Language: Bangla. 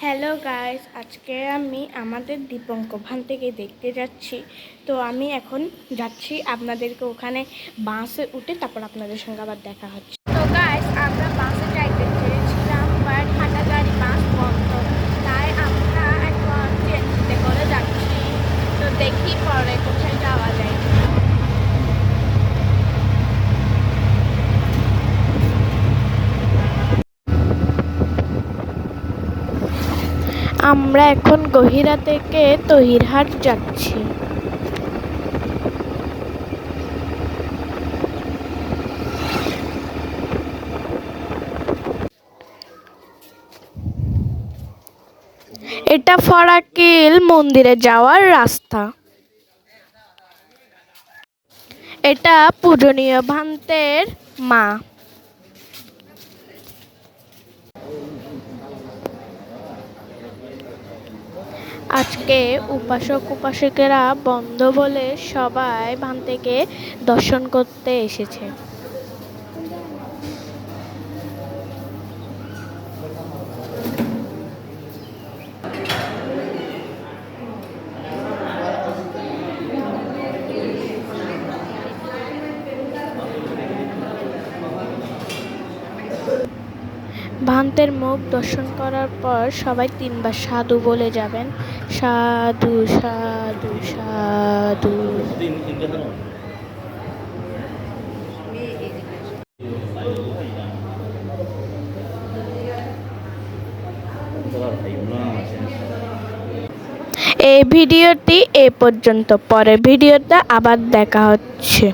হ্যালো গাইস, আজকে আমি আমাদের দীপঙ্ক ভান থেকে দেখতে যাচ্ছি। তো আমি এখন যাচ্ছি আপনাদেরকে ওখানে বাসে উঠে তারপর আপনাদের সঙ্গে আবার দেখা হচ্ছে তো গাইস আমরা বাসে যাইতে চেয়েছিলাম বাট হাঁটা গাড়ি বাস বন্ধ তাই আমরা এখন ট্রেনটিতে করে যাচ্ছি তো দেখি পরে কোথায় যাওয়া যায় আমরা এখন গহিরা থেকে তহিরহাট যাচ্ছি। এটা ফরাকিল মন্দিরে যাওয়ার রাস্তা। এটা পূজনীয় ভান্তের মা। আজকে উপাসক উপাসকেরা বন্ধ বলে সবাই ভান থেকে দর্শন করতে এসেছে। ভান্তের মুখ দর্শন করার পর সবাই তিনবার সাধু বলে যাবেন। সাধু সাধু সাধু। এই ভিডিওটি এ পর্যন্ত। পরের ভিডিওতে আবার দেখা হচ্ছে।